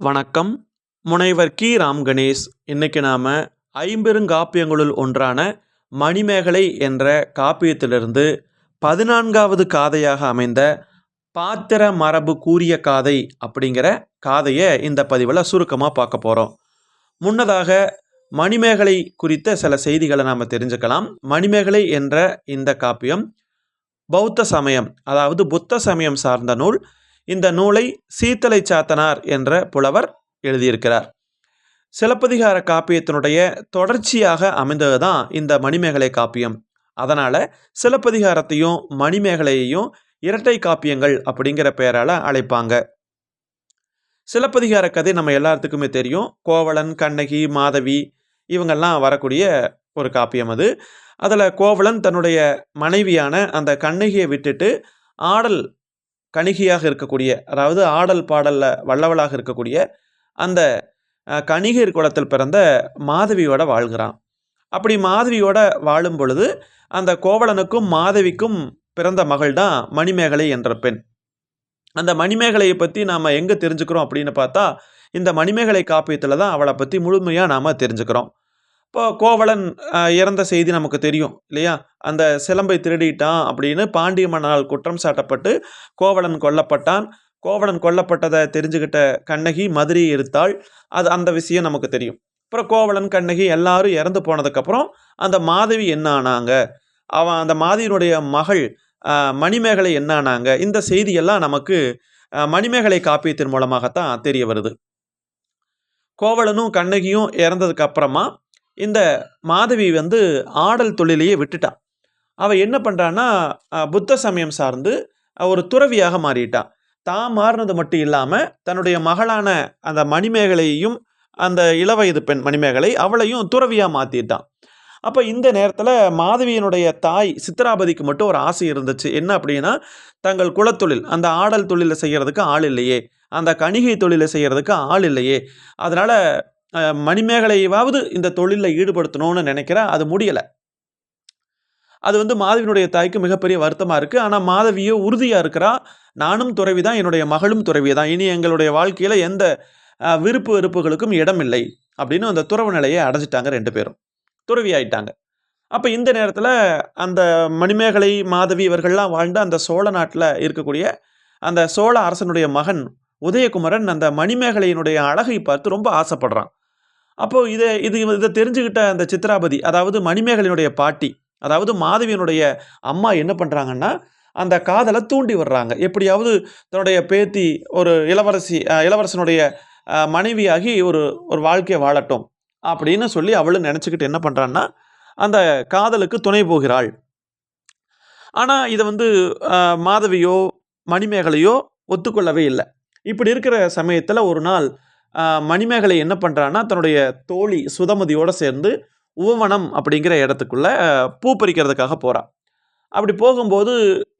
வணக்கம். முனைவர் கி. ராம் கணேஷ். இன்னைக்கு நாம் ஐம்பெருங்காப்பியங்களுள் ஒன்றான மணிமேகலை என்ற காப்பியத்திலிருந்து பதினான்காவது காதையாக அமைந்த பாத்திர மரபு கூறிய காதை அப்படிங்கிற காதையை இந்த பதிவில் சுருக்கமாக பார்க்க போகிறோம் முன்னதாக மணிமேகலை குறித்த சில செய்திகளை நாம் தெரிஞ்சுக்கலாம். மணிமேகலை என்ற இந்த காப்பியம் பௌத்த சமயம் அதாவது புத்த சமயம் சார்ந்த நூல் இந்த நூலை சீத்தலை சாத்தனார் என்ற புலவர் எழுதியிருக்கிறார். சிலப்பதிகார காப்பியத்தினுடைய தொடர்ச்சியாக அமைந்தது தான் இந்த மணிமேகலை காப்பியம். அதனால் சிலப்பதிகாரத்தையும் மணிமேகலையையும் இரட்டை காப்பியங்கள் அப்படிங்கிற பெயரால் அழைப்பாங்க. சிலப்பதிகார கதை நம்ம எல்லாத்துக்குமே தெரியும். கோவலன் கண்ணகி மாதவி இவங்கெல்லாம் வரக்கூடிய ஒரு காப்பியம் அது. அதில் கோவலன் தன்னுடைய மனைவியான அந்த கண்ணகியை விட்டுட்டு ஆடல் கணிகையாக இருக்கக்கூடிய அதாவது ஆடல் பாடலில் வல்லவளாக இருக்கக்கூடிய அந்த கணிகர் குலத்தில் பிறந்த மாதவியோட வாழ்கிறான். அப்படி மாதவியோட வாழும் பொழுது அந்த கோவலனுக்கும் மாதவிக்கும் பிறந்த மகள் தான் மணிமேகலை என்ற பெண். அந்த மணிமேகலையை பற்றி நாம் எங்கே தெரிஞ்சுக்கிறோம் அப்படின்னு பார்த்தா இந்த மணிமேகலை காப்பியத்தில் தான் அவளை பற்றி முழுமையாக நாம் தெரிஞ்சுக்கிறோம். இப்போ கோவலன் இறந்த செய்தி நமக்கு தெரியும் இல்லையா? அந்த சிலம்பை திருடிட்டான் அப்படின்னு பாண்டிய மன்னனால் குற்றம் சாட்டப்பட்டு கோவலன் கொல்லப்பட்டான். கோவலன் கொல்லப்பட்டதை தெரிஞ்சுக்கிட்ட கண்ணகி மதுரையை இருத்தாள் அது அந்த விஷயம் நமக்கு தெரியும். அப்புறம் கோவலன் கண்ணகி எல்லாரும் இறந்து போனதுக்கப்புறம் அந்த மாதவி என்ன ஆனாங்க? அவன் அந்த மாதவியினுடைய மகள் மணிமேகலை என்ன ஆனாங்க? இந்த செய்தியெல்லாம் நமக்கு மணிமேகலை காப்பியத்தின் மூலமாகத்தான் தெரிய வருது. கோவலனும் கண்ணகியும் இறந்ததுக்கு அப்புறமா இந்த மாதவி வந்து ஆடல் தொழிலையே விட்டுட்டான் அவள் என்ன பண்ணுறான்னா புத்த சமயம் சார்ந்து ஒரு துறவியாக மாறிட்டான் தான் மாறினது மட்டும் இல்லாமல் தன்னுடைய மகளான அந்த மணிமேகலையையும் அந்த இளவயது பெண் மணிமேகலை அவளையும் துறவியாக மாற்றிட்டான் அப்போ இந்த நேரத்தில் மாதவியினுடைய தாய் சித்ராபதிக்கு மட்டும் ஒரு ஆசை இருந்துச்சு. என்ன அப்படின்னா தங்கள் குலத்தொழில் அந்த ஆடல் தொழிலை செய்கிறதுக்கு ஆள் இல்லையே. அந்த கணிகை தொழிலை செய்கிறதுக்கு ஆள் இல்லையே. அதனால் மணிமேகலையாவது இந்த தொழிலில் ஈடுபடுத்தணும்னு நினைக்கிறா அது முடியலை. அது வந்து மாதவியினுடைய தாய்க்கு மிகப்பெரிய வருத்தமாக இருக்குது ஆனால் மாதவியோ உறுதியாக இருக்கிறா. நானும் துறவி தான் என்னுடைய மகளும் துறவி தான் இனி எங்களுடைய வாழ்க்கையில் எந்த விருப்பு வெறுப்புகளுக்கும் இடமில்லை அப்படின்னு அந்த துறவு நிலையை அடைஞ்சிட்டாங்க ரெண்டு பேரும். துறவி ஆயிட்டாங்க. அப்போ இந்த நேரத்தில் அந்த மணிமேகலை மாதவி இவர்கள்லாம் வாழ்ந்த அந்த சோழ நாட்டில் இருக்கக்கூடிய அந்த சோழ அரசனுடைய மகன் உதயகுமரன் அந்த மணிமேகலையினுடைய அழகை பார்த்து ரொம்ப ஆசைப்படுறான். அப்போது இதை இது இதை தெரிஞ்சுக்கிட்ட அந்த சித்ராபதி அதாவது மணிமேகலையினுடைய பாட்டி அதாவது மாதவியினுடைய அம்மா என்ன பண்ணுறாங்கன்னா அந்த காதலை தூண்டி வர்றாங்க எப்படியாவது தன்னுடைய பேத்தி ஒரு இளவரசி இளவரசனுடைய மனைவியாகி ஒரு ஒரு வாழ்க்கையை வாழட்டும் அப்படின்னு சொல்லி அவளும் நினச்சிக்கிட்டு என்ன பண்ணுறான்னா அந்த காதலுக்கு துணை போகிறாள். ஆனால் இதை வந்து மாதவியோ மணிமேகலையோ ஒத்துக்கொள்ளவே இல்லை. இப்படி இருக்கிற சமயத்தில் ஒரு நாள் மணிமேகலை என்ன பண்ணுறான்னா தன்னுடைய தோழி சுதமதியோடு சேர்ந்து உவமனம் அப்படிங்கிற இடத்துக்குள்ளே பூ பறிக்கிறதுக்காக போகிறான் அப்படி போகும்போது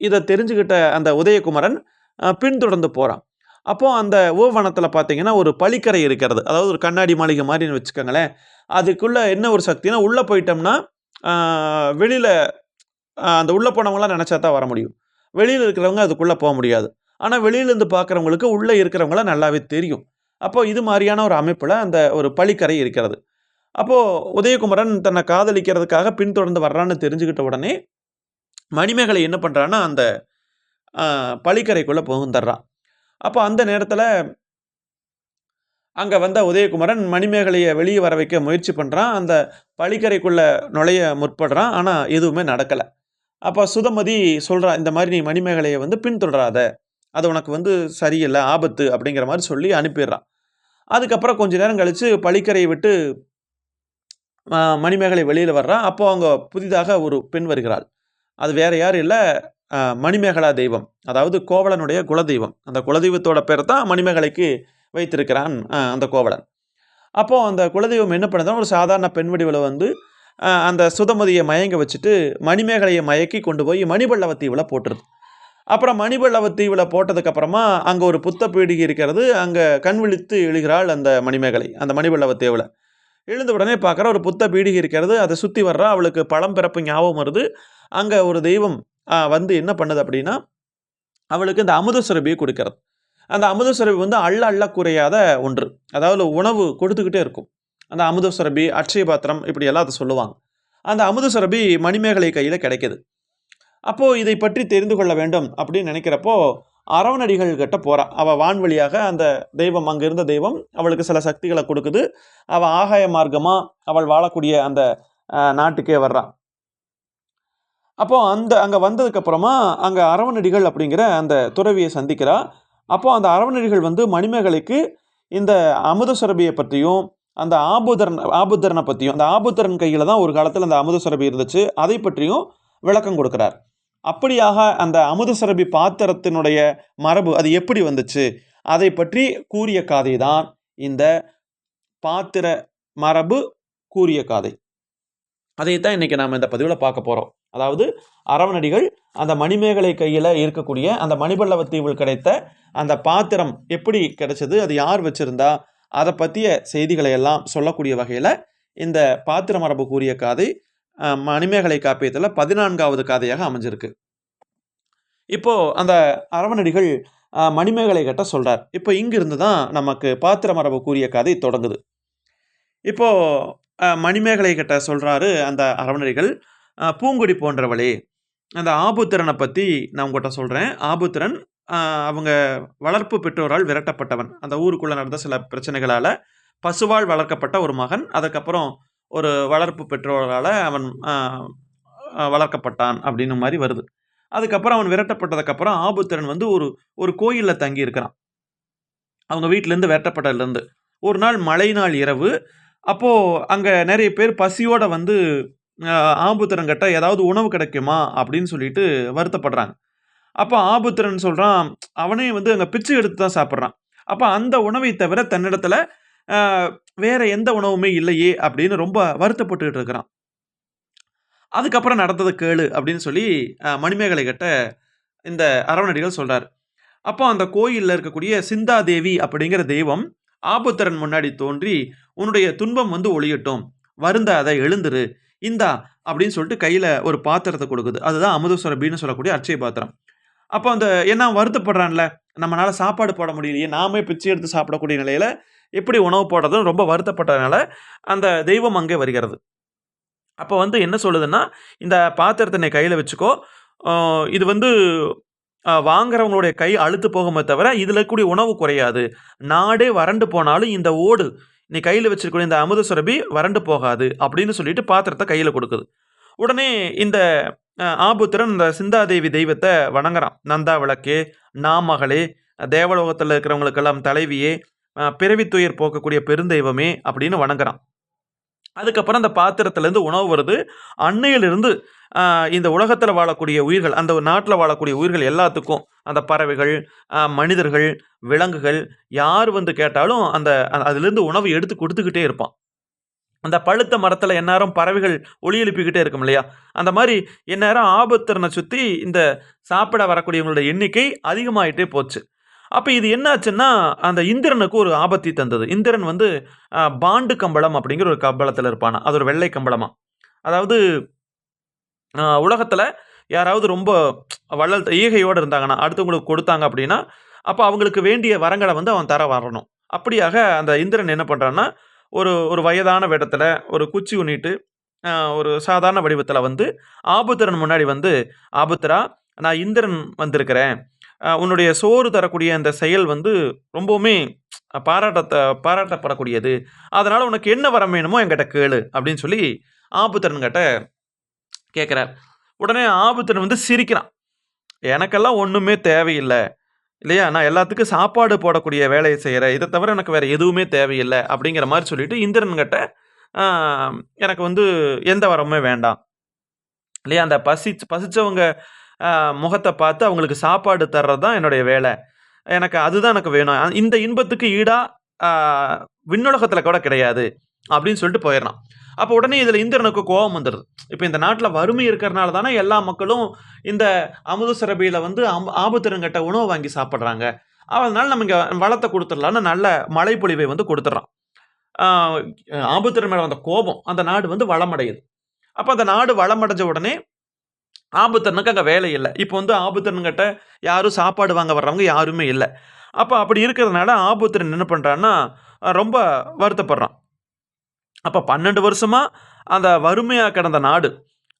இதை தெரிஞ்சுக்கிட்ட அந்த உதயகுமரன் பின்தொடர்ந்து போகிறான் அப்போது அந்த உவவனத்தில் பார்த்தீங்கன்னா ஒரு பளிக்கரை இருக்கிறது. அதாவது ஒரு கண்ணாடி மாளிகை மாதிரின்னு வச்சுக்கோங்களேன். அதுக்குள்ளே என்ன ஒரு சக்தினா உள்ளே போயிட்டோம்னா வெளியில் அந்த உள்ளே போனவங்களாம் நினச்சா தான் வர முடியும். வெளியில் இருக்கிறவங்க அதுக்குள்ளே போக முடியாது. ஆனால் வெளியிலேருந்து பார்க்குறவங்களுக்கு உள்ளே இருக்கிறவங்கள நல்லாவே தெரியும். அப்போ இது மாதிரியான ஒரு அமைப்பில் அந்த ஒரு பழிக்கரை இருக்கிறது. அப்போது உதயகுமரன் தன்னை காதலிக்கிறதுக்காக பின்தொடர்ந்து வர்றான்னு தெரிஞ்சுக்கிட்ட உடனே மணிமேகலை என்ன பண்ணுறான்னா அந்த பழிக்கரைக்குள்ளே புகுந்துடுறான். அப்போ அந்த நேரத்தில் அங்கே வந்த உதயகுமரன் மணிமேகலையை வெளியே வர வைக்க முயற்சி பண்ணுறான் அந்த பழிக்கரைக்குள்ளே நுழைய முற்படுறான். ஆனால் எதுவுமே நடக்கலை. அப்போ சுதமதி சொல்கிறா இந்த மாதிரி நீ மணிமேகலையை வந்து பின்தொடராத. அது உனக்கு வந்து சரியில்லை ஆபத்து அப்படிங்கிற மாதிரி சொல்லி அனுப்பிடுறான். அதுக்கப்புறம் கொஞ்ச நேரம் கழித்து பழிக்கரையை விட்டு மணிமேகலை வெளியில் வர்றான். அப்போ அவங்க புதிதாக ஒரு பெண் வருகிறாள். அது வேற யாரும் இல்லை மணிமேகலா தெய்வம். அதாவது கோவலனுடைய குலதெய்வம். அந்த குலதெய்வத்தோட பேர் தான் மணிமேகலைக்கு வைத்திருக்கிறான் அந்த கோவலன். அப்போது அந்த குலதெய்வம் என்ன பண்ணுதுன்னா ஒரு சாதாரண பெண் வடிவில் வந்து அந்த சுதமதியை மயங்க வச்சுட்டு மணிமேகலையை மயக்கி கொண்டு போய் மணிபல்லவ தீவில் போட்டுருது. அப்புறம் மணிபல்லவ தீவில் போட்டதுக்கப்புறமா அங்கே ஒரு புத்த பீடிகை இருக்கிறது. அங்கே கண் விழித்து எழுகிறாள் அந்த மணிமேகலை அந்த மணிபல்லவ தீவில் எழுந்த உடனே பார்க்குற ஒரு புத்த பீடிகை இருக்கிறது. அதை சுற்றி வர்றா அவளுக்கு பழம் பிறப்பு ஞாபகம் வருது. அங்கே ஒரு தெய்வம் வந்து என்ன பண்ணுது அப்படின்னா அவளுக்கு இந்த அமுத சுரபியை கொடுக்கறது. அந்த அமுத சுரபி வந்து அள்ள அள்ள குறையாத ஒன்று. அதாவது உணவு கொடுத்துக்கிட்டே இருக்கும். அந்த அமுத சுரபி அட்சய பாத்திரம் இப்படி எல்லாம் அதை சொல்லுவாங்க. அந்த அமுத சுரபி மணிமேகலை கையில் கிடைக்கிது. அப்போது இதை பற்றி தெரிந்து கொள்ள வேண்டும் அப்படின்னு நினைக்கிறப்போ அரவணடிகள் கிட்ட போகிறா அவள் வான்வழியாக அந்த தெய்வம் அங்கே இருந்த தெய்வம் அவளுக்கு சில சக்திகளை கொடுக்குது. அவள் ஆகாய மார்க்கமாக அவள் வாழக்கூடிய அந்த நாட்டுக்கே வர்றான் அப்போது அந்த அங்கே வந்ததுக்கப்புறமா அங்கே அரவணடிகள் அப்படிங்கிற அந்த துறவியை சந்திக்கிறா. அப்போது அந்த அரவணடிகள் வந்து மணிமேகலைக்கு இந்த அமுத சுரபியை பற்றியும் அந்த ஆபுதரன் ஆபுத்தரனை பற்றியும் அந்த ஆபுத்தரன் கையில் தான் ஒரு காலத்தில் அந்த அமுத சுரபி இருந்துச்சு. அதை பற்றியும் விளக்கம் கொடுக்குறார். அப்படியாக அந்த அமுத சுரபி பாத்திரத்தினுடைய மரபு அது எப்படி வந்துச்சு? அதை பற்றி கூறிய காதை தான் இந்த பாத்திர மரபு கூறிய காதை. அதைத்தான் இன்றைக்கி நாம் இந்த பதிவில் பார்க்க போகிறோம் அதாவது அரவணடிகள் அந்த மணிமேகலை கையில் இருக்கக்கூடிய அந்த மணிபல்லவத்தீவில் கிடைத்த அந்த பாத்திரம் எப்படி கிடைச்சது? அது யார் வச்சுருந்தா? அதை பற்றிய செய்திகளை எல்லாம் சொல்லக்கூடிய வகையில் இந்த பாத்திர மரபு கூறிய காதை மணிமேகலை காப்பியத்தில் பதினான்காவது காதையாக அமைஞ்சிருக்கு. இப்போது அந்த அரவணடிகள் மணிமேகலை கிட்ட சொல்கிறார் இப்போ இங்கிருந்து தான் நமக்கு பாத்திர மரபு கூறிய கதை தொடங்குது. இப்போது மணிமேகலை கிட்ட சொல்கிறாரு அந்த அரவணடிகள் பூங்குடி பூங்கொடி போன்றவளே அந்த ஆபுத்திரனை பற்றி நான் உங்கள்கிட்ட சொல்கிறேன் ஆபுத்திரன் அவங்க வளர்ப்பு பெற்றோரால் விரட்டப்பட்டவன். அந்த ஊருக்குள்ளே நடந்த சில பிரச்சனைகளால் பசுவால் வளர்க்கப்பட்ட ஒரு மகன். அதுக்கப்புறம் ஒரு வளர்ப்பு பெற்றோரால் அவன் வளர்க்கப்பட்டான் அப்படின்னு மாதிரி வருது. அதுக்கப்புறம் அவன் விரட்டப்பட்டதுக்கப்புறம் ஆபுத்திரன் வந்து ஒரு ஒரு கோயிலில் தங்கி இருக்கிறான் அவங்க வீட்டிலேருந்து விரட்டப்பட்டதுலேருந்து. ஒரு நாள் மழை நாள் இரவு. அப்போது அங்கே நிறைய பேர் பசியோடு வந்து ஆஹ், ஆபுத்திரன் கிட்ட ஏதாவது உணவு கிடைக்குமா அப்படின்னு சொல்லிட்டு வருத்தப்படுறாங்க. அப்போ ஆபுத்திரன் சொல்கிறான் அவனே வந்து அங்கே பிச்சை எடுத்து தான் சாப்பிட்றான். அப்போ அந்த உணவை தவிர தன்னிடத்தில் வேற எந்த உணவுமே இல்லையே அப்படின்னு ரொம்ப வருத்தப்பட்டுக்கிட்டு இருக்கிறான். அதுக்கப்புறம் நடந்தது கேளு அப்படின்னு சொல்லி மணிமேகலை கிட்ட இந்த அரவணடிகள் சொல்றார். அப்போ அந்த கோயிலில் இருக்கக்கூடிய சிந்தாதேவி அப்படிங்கிற தெய்வம் ஆபுத்தரன் முன்னாடி தோன்றி உன்னுடைய துன்பம் வந்து ஒளியட்டும் வருந்த அதை எழுந்துரு. இந்தா அப்படின்னு சொல்லிட்டு கையில் ஒரு பாத்திரத்தை கொடுக்குது. அதுதான் அமுதஸ்வரபின்னு சொல்லக்கூடிய அட்சய பாத்திரம். அப்போ அந்த என்ன வருத்தப்படுறான்ல? நம்மளால் சாப்பாடு போட முடியலையே நாமே பிச்சை எடுத்து சாப்பிடக்கூடிய நிலையில் எப்படி உணவு போடுறதுன்னு ரொம்ப வருத்தப்பட்டதுனால அந்த தெய்வம் அங்கே வருகிறது. அப்போ வந்து என்ன சொல்லுதுன்னா இந்த பாத்திரத்தை நீ கையில் வச்சுக்கோ. இது வந்து வாங்குறவங்களுடைய கை அழுத்து போகுமே தவிர இதில் இருக்கக்கூடிய உணவு குறையாது. நாடே வறண்டு போனாலும் இந்த ஓடு நீ கையில் வச்சிருக்கூடிய இந்த அமுத சுரபி வறண்டு போகாது அப்படின்னு சொல்லிட்டு பாத்திரத்தை கையில் கொடுக்குது. உடனே இந்த ஆபுத்திரன் இந்த சிந்தாதேவி தெய்வத்தை வணங்குறான். நந்தா விளக்கே நாமகளே தேவலோகத்தில் இருக்கிறவங்களுக்கெல்லாம் தலைவியே பிறவி துயர் போக்கக்கூடிய பெருந்தெய்வமே அப்படின்னு வணங்குறான். அதுக்கப்புறம் அந்த பாத்திரத்துலேருந்து உணவு வருது. அன்னையிலிருந்து இந்த உலகத்தில் வாழக்கூடிய உயிர்கள் அந்த நாட்டில் வாழக்கூடிய உயிர்கள் எல்லாத்துக்கும் அந்த பறவைகள் மனிதர்கள் விலங்குகள் யார் வந்து கேட்டாலும் அந்த அதுலேருந்து உணவு எடுத்து கொடுத்துக்கிட்டே இருப்பான். அந்த பழுத்த மரத்தில் எந்நேரம் பறவைகள் ஒளி எழுப்பிக்கிட்டே இருக்கும் இல்லையா? அந்த மாதிரி எந்நேரம் ஆபத்திறனை சுற்றி இந்த சாப்பிட வரக்கூடியவங்களோட எண்ணிக்கை அதிகமாகிட்டே போச்சு. அப்போ இது என்னாச்சுன்னா அந்த இந்திரனுக்கு ஒரு ஆபத்தை தந்தது. இந்திரன் வந்து பாண்டு கம்பளம் அப்படிங்கிற ஒரு கம்பளத்தில் இருப்பானா? அது ஒரு வெள்ளை கம்பளமா? அதாவது உலகத்தில் யாராவது ரொம்ப வள்ளல் ஈகையோடு இருந்தாங்கன்னா அடுத்தவங்களுக்கு கொடுத்தாங்க அப்படின்னா அப்போ அவங்களுக்கு வேண்டிய வரங்களை வந்து அவன் தர வரணும். அப்படியாக அந்த இந்திரன் என்ன பண்ணுறான்னா ஒரு ஒரு வயதான வேடத்தில் ஒரு குச்சி உண்ணிட்டு ஒரு சாதாரண வடிவத்தில் வந்து ஆபுத்திரன் முன்னாடி வந்து ஆபுத்திரா நான் இந்திரன் வந்திருக்கிறேன். உன்னுடைய சோறு தரக்கூடிய அந்த செயல் வந்து ரொம்பவுமே பாராட்டத்தை பாராட்டப்படக்கூடியது. அதனால் உனக்கு என்ன வரம் வேணுமோ என்கிட்ட கேளு. அப்படின்னு சொல்லி ஆபுத்திரன் கிட்ட கேட்குறார் உடனே ஆபுத்திரன் வந்து சிரிக்கிறான். எனக்கெல்லாம் ஒன்றுமே தேவையில்லை. இல்லையா? நான் எல்லாத்துக்கும் சாப்பாடு போடக்கூடிய வேலையை செய்கிறேன் இதை தவிர எனக்கு வேறு எதுவுமே தேவையில்லை அப்படிங்கிற மாதிரி சொல்லிட்டு இந்திரன்கிட்ட எனக்கு வந்து எந்த வரமுமே வேண்டாம். இல்லையா? அந்த பசி பசித்தவங்க முகத்தை பார்த்து அவங்களுக்கு சாப்பாடு தர்றது தான் என்னுடைய வேலை. எனக்கு அதுதான் எனக்கு வேணும். இந்த இன்பத்துக்கு ஈடாக விண்ணுலகத்தில் கூட கிடையாது. அப்படின்னு சொல்லிட்டு போயிடுறான். அப்போ உடனே இதில் இந்திரனுக்கு கோபம் வந்துடுது. இப்போ இந்த நாட்டில் வறுமை இருக்கிறனால தானே எல்லா மக்களும் இந்த அமுத சுரபியில் வந்து அம் ஆபத்திரங்கிட்ட உணவு வாங்கி சாப்பிட்றாங்க. அதனால நம்ம இங்கே வளத்தை கொடுத்துடலான்னு நல்ல மழைப்பொழிவை வந்து கொடுத்துட்றான். ஆபத்திரன் மேலே வந்த கோபம் அந்த நாடு வந்து வளமடையுது. அப்போ அந்த நாடு வளமடைஞ்ச உடனே ஆபத்தனுக்கு அங்கே வேலை இல்லை. இப்போ வந்து ஆபுத்திரன்கிட்ட யாரும் சாப்பாடு வாங்க வர்றவங்க யாருமே இல்லை. அப்போ அப்படி இருக்கிறதுனால ஆபுத்திரன் என்ன பண்ணுறான்னா ரொம்ப வருத்தப்படுறான். அப்போ பன்னெண்டு வருஷமாக அந்த வறுமையாக கிடந்த நாடு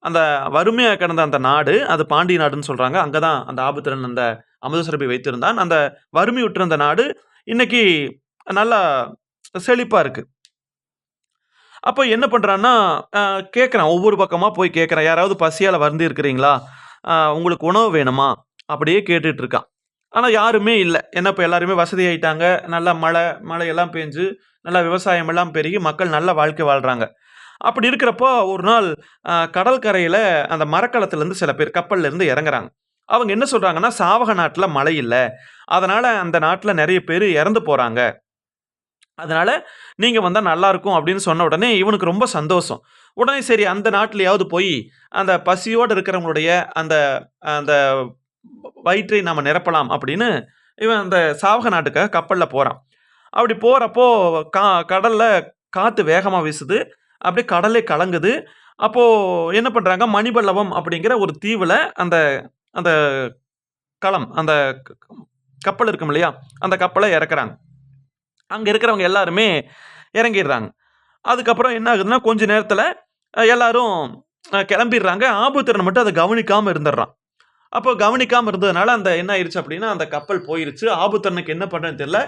அந்த வறுமையாக கிடந்த அந்த நாடு அது பாண்டி நாடுன்னு சொல்கிறாங்க அங்கே தான் அந்த ஆபுத்திரன் அந்த அமுதசரபி வைத்திருந்தான். அந்த வறுமை விட்டிருந்த நாடு இன்னைக்கு நல்லா செழிப்பாக இருக்குது அப்போ என்ன பண்ணுறான்னா கேட்குறான் ஒவ்வொரு பக்கமாக போய் கேட்குறான் யாராவது பசியால் வந்து இருக்கிறீங்களா உங்களுக்கு உணவு வேணுமா? அப்படியே கேட்டுட்ருக்கான் ஆனால் யாருமே இல்லை. என்ன இப்போ எல்லாருமே வசதி ஆயிட்டாங்க நல்லா மழை மழையெல்லாம் பெஞ்சு நல்லா விவசாயம் எல்லாம் பெருகி மக்கள் நல்ல வாழ்க்கை வாழ்கிறாங்க அப்படி இருக்கிறப்போ ஒரு நாள் கடற்கரையில் அந்த மரக்கலத்துலேருந்து சில பேர் கப்பல்லேருந்து இறங்குறாங்க. அவங்க என்ன சொல்கிறாங்கன்னா சாவக நாட்டில் மழை இல்லை. அதனால் அந்த நாட்டில் நிறைய பேர் இறந்து போகிறாங்க அதனால் நீங்கள் வந்தால் நல்லாயிருக்கும் அப்படின்னு சொன்ன உடனே இவனுக்கு ரொம்ப சந்தோஷம். உடனே சரி அந்த நாட்டிலையாவது போய் அந்த பசியோடு இருக்கிறவங்களுடைய அந்த அந்த வயிற்றை நாம் நிரப்பலாம் அப்படின்னு இவன் அந்த சாவக நாட்டுக்காக கப்பலில் போகிறான் அப்படி போகிறப்போ கா கடலில் காற்று வேகமாக வீசுது. அப்படியே கடலே கலங்குது. அப்போது என்ன பண்ணுறாங்க மணிபல்லவம் அப்படிங்கிற ஒரு தீவில் அந்த அந்த களம் அந்த கப்பல் இருக்கும் இல்லையா? அந்த கப்பலை இறக்குறாங்க. அங்கே இருக்கிறவங்க எல்லாருமே இறங்கிடுறாங்க. அதுக்கப்புறம் என்ன ஆகுதுன்னா கொஞ்ச நேரத்தில் எல்லாரும் கிளம்பிடுறாங்க. ஆபுத்திரன் மட்டும் அதை கவனிக்காமல் இருந்துடுறான். அப்போ கவனிக்காமல் இருந்ததுனால அந்த என்ன ஆயிடுச்சு அப்படின்னா அந்த கப்பல் போயிருச்சு. ஆபுத்திரனுக்கு என்ன பண்ணுறதுன்னு தெரியல.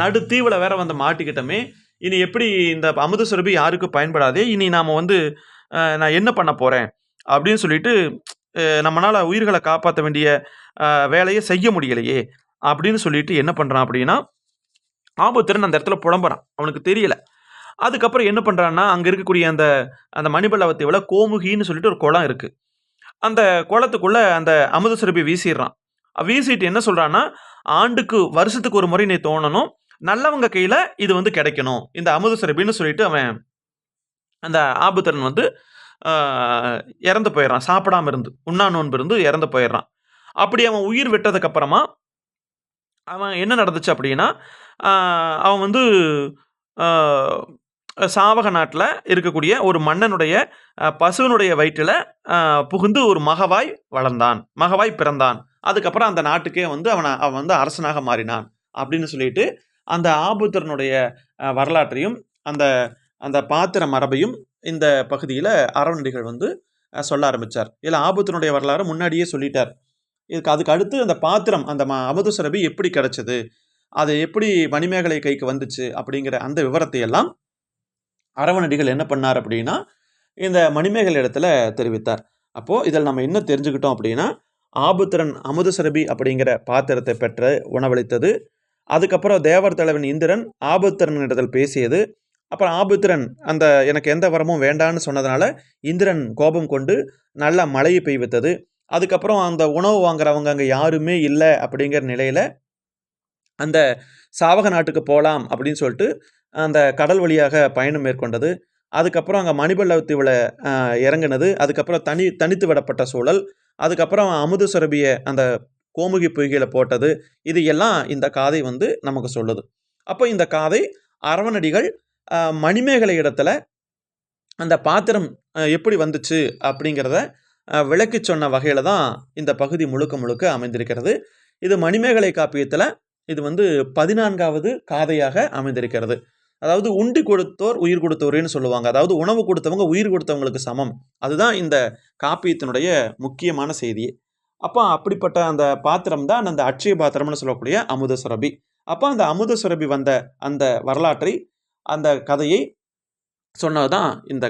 நடு தீவில் வேற வந்து மாட்டிக்கிட்டோமே. இனி எப்படி இந்த அமுத சுரபி யாருக்கும் பயன்படாதே. இனி நாம் வந்து நான் என்ன பண்ண போகிறேன் அப்படின்னு சொல்லிட்டு நம்மளால் உயிர்களை காப்பாற்ற வேண்டிய வேலையை செய்ய முடியலையே அப்படின்னு சொல்லிட்டு என்ன பண்ணுறான் அப்படின்னா ஆபுத்திரன் அந்த இடத்துல புலம்புறான். அவனுக்கு தெரியல. அதுக்கப்புறம் என்ன பண்ணுறான்னா அங்கே இருக்கக்கூடிய அந்த அந்த மணிபல்லவத்தை விட கோமுகின்னு சொல்லிட்டு ஒரு குளம் இருக்குது அந்த குளத்துக்குள்ள அந்த அமுத சுரபி வீசிடுறான். வீசிட்டு என்ன சொல்கிறான்னா ஆண்டுக்கு வருஷத்துக்கு ஒரு முறை நீ தோணணும். நல்லவங்க கையில் இது வந்து கிடைக்கணும். இந்த அமுத சுரபின்னு சொல்லிட்டு அவன் அந்த ஆபுத்திரன் வந்து இறந்து போயிடுறான். சாப்பிடாம இருந்து உண்ணா நோன்பு இருந்து இறந்து போயிடுறான். அப்படி அவன் உயிர் விட்டதுக்கப்புறமா அவன் என்ன நடந்துச்சு அப்படின்னா அவன் வந்து சாவக நாட்டில் இருக்கக்கூடிய ஒரு மன்னனுடைய பசுவனுடைய வயிற்றில் புகுந்து ஒரு மகவாய் வளர்ந்தான். மகவாய் பிறந்தான். அதுக்கப்புறம் அந்த நாட்டுக்கே வந்து அவனை அவன் வந்து அரசனாக மாறினான் அப்படின்னு சொல்லிட்டு அந்த ஆபுத்திரனுடைய வரலாற்றையும் அந்த அந்த பாத்திர மரபையும் இந்த பகுதியில் அறவண்டிகள் வந்து சொல்ல ஆரம்பித்தார் இதில் ஆபுத்தனுடைய வரலாறு முன்னாடியே சொல்லிட்டார். இதுக்கு அதுக்கு அடுத்து அந்த பாத்திரம் அந்த ம அமுத சுரபி எப்படி கிடச்சிது அது எப்படி மணிமேகலை கைக்கு வந்துச்சு அப்படிங்கிற அந்த விவரத்தை எல்லாம் அரவணடிகள் என்ன பண்ணார் அப்படின்னா இந்த மணிமேகல் இடத்துல தெரிவித்தார். அப்போது இதில் நம்ம என்ன தெரிஞ்சுக்கிட்டோம் அப்படின்னா ஆபுத்திரன் அமுதசுரபி அப்படிங்கிற பாத்திரத்தை பெற்று உணவளித்தது. அதுக்கப்புறம் தேவர் தலைவன் இந்திரன் ஆபுத்திரன் இடத்தில் பேசியது. அப்புறம் ஆபுத்திரன் அந்த எனக்கு எந்த வரமும் வேண்டான்னு சொன்னதுனால இந்திரன் கோபம் கொண்டு நல்ல மழையை பெய்வித்தது. அதுக்கப்புறம் அந்த உணவு வாங்குறவங்க அங்கே யாருமே இல்லை அப்படிங்கிற நிலையில் அந்த சாவக நாட்டுக்கு போகலாம் அப்படின்னு சொல்லிட்டு அந்த கடல் வழியாக பயணம் மேற்கொண்டது. அதுக்கப்புறம் அங்கே மணிபல்லவத்தீவில் இறங்கினது. அதுக்கப்புறம் தனி தனித்து விடப்பட்ட சூழல். அதுக்கப்புறம் அமுத சுரபியை அந்த கோமுகி பொய்கையில் போட்டது. இது எல்லாம் இந்த காதை வந்து நமக்கு சொல்லுது. அப்போ இந்த காதை அரவணடிகள் மணிமேகலை இடத்துல அந்த பாத்திரம் எப்படி வந்துச்சு அப்படிங்கிறத விளக்கி சொன்ன வகையில் தான் இந்த பகுதி முழுக்க முழுக்க அமைந்திருக்கிறது. இது மணிமேகலை காப்பியத்தில் இது வந்து பதினான்காவது காதையாக அமைந்திருக்கிறது. அதாவது உண்டி கொடுத்தோர் உயிர் கொடுத்தோர்னு சொல்லுவாங்க. அதாவது உணவு கொடுத்தவங்க உயிர் கொடுத்தவங்களுக்கு சமம். அதுதான் இந்த காப்பியத்தினுடைய முக்கியமான செய்தி. அப்போ அப்படிப்பட்ட அந்த பாத்திரம் தான் அந்த அட்சய பாத்திரம்னு சொல்லக்கூடிய அமுத சுரபி. அப்போ அந்த அமுத சுரபி வந்த அந்த வரலாற்றை அந்த கதையை சொன்னது தான் இந்த